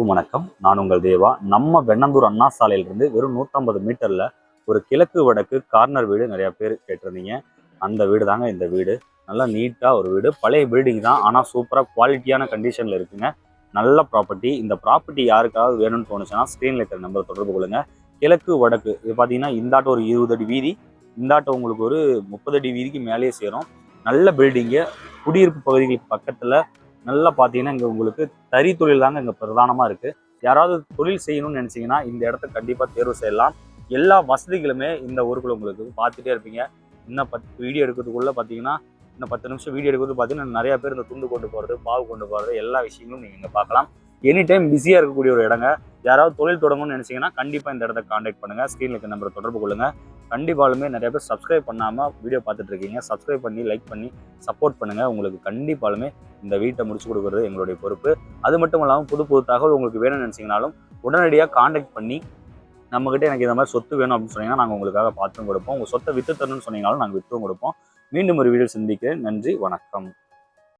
அனைவருக்கும் வணக்கம். நான் உங்கள் தேவா. நம்ம வெண்ணந்தூர் அண்ணா சாலையிலிருந்து வெறும் நூற்றம்பது மீட்டரில் ஒரு கிழக்கு வடக்கு கார்னர் வீடு நிறையா பேர் கேட்டிருந்தீங்க. அந்த வீடு தாங்க இந்த வீடு. நல்லா நீட்டாக ஒரு வீடு. பழைய பில்டிங் தான். ஆனால் சூப்பராக குவாலிட்டியான கண்டிஷனில் இருக்குங்க. நல்ல ப்ராப்பர்ட்டி இந்த ப்ராப்பர்ட்டி யாருக்காவது வேணும்னு தோணுச்சுன்னா ஸ்க்ரீனில் இருக்கிற நம்பர் தொடர்பு கொள்ளுங்கள் கிழக்கு வடக்கு. இது பார்த்தீங்கன்னா இந்தாட்ட ஒரு இருபது அடி வீதி. இந்தாட்ட உங்களுக்கு ஒரு முப்பது அடி வீதிக்கு மேலேயே சேரும். நல்ல பில்டிங்கு குடியிருப்பு பகுதிகளுக்கு பக்கத்தில் நல்லா பார்த்தீங்கன்னா இங்கே உங்களுக்கு தறி தொழில் தாங்க இங்கே பிரதானமாக இருக்குது யாராவது தொழில் செய்யணும்னு நினச்சிங்கன்னா இந்த இடத்த கண்டிப்பாக தேர்வு செய்யலாம். எல்லா வசதிகளுமே இந்த ஊருக்குள்ள உங்களுக்கு பார்த்துட்டே இருப்பீங்க. இன்னும் பத்து வீடியோ எடுக்கிறதுக்குள்ளே பார்த்தீங்கன்னா இன்னும் பத்து நிமிஷம் வீடியோ எடுக்கிறது பார்த்தீங்கன்னா நிறையா பேர் இந்த துண்டு கொண்டு போகிறது பாவு கொண்டு போகிறது எல்லா விஷயங்களும் நீங்கள் இங்கே பார்க்கலாம். எனி டைம் பிஸியாக இருக்கக்கூடிய ஒரு இடங்க. யாராவது தொழில் தொடங்கணும்னு நினச்சிங்கன்னா கண்டிப்பாக இந்த இடத்த காண்டாக்ட் பண்ணுங்கள் ஸ்க்ரீனில் இருக்க நம்பரை தொடர்பு கொள்ளுங்கள் கண்டிப்பாலுமே நிறைய பேர் சப்ஸ்கிரைப் பண்ணாமல் வீடியோ பார்த்துட்டு இருக்கீங்க. சப்ஸ்கிரைப் பண்ணி லைக் பண்ணி சப்போர்ட் பண்ணுங்கள் உங்களுக்கு கண்டிப்பாலுமே இந்த வீட்டை முடிச்சு கொடுக்குறது எங்களுடைய பொறுப்பு. அது மட்டும் இல்லாமல் புது புது தகவல் உங்களுக்கு வேணும்னு நினச்சிங்கனாலும் உடனடியாக காண்டாக்ட் பண்ணி நம்மகிட்ட எனக்கு இந்த மாதிரி சொத்து வேணும் அப்படின்னு சொன்னீங்கன்னா நாங்கள் உங்களுக்காக பார்த்தும் கொடுப்போம். உங்கள் சொத்தை விற்று தரணும்னு சொன்னீங்கனாலும் நாங்கள் விற்றும் கொடுப்போம். மீண்டும் ஒரு வீடியோ சந்திக்கிறேன். நன்றி வணக்கம்.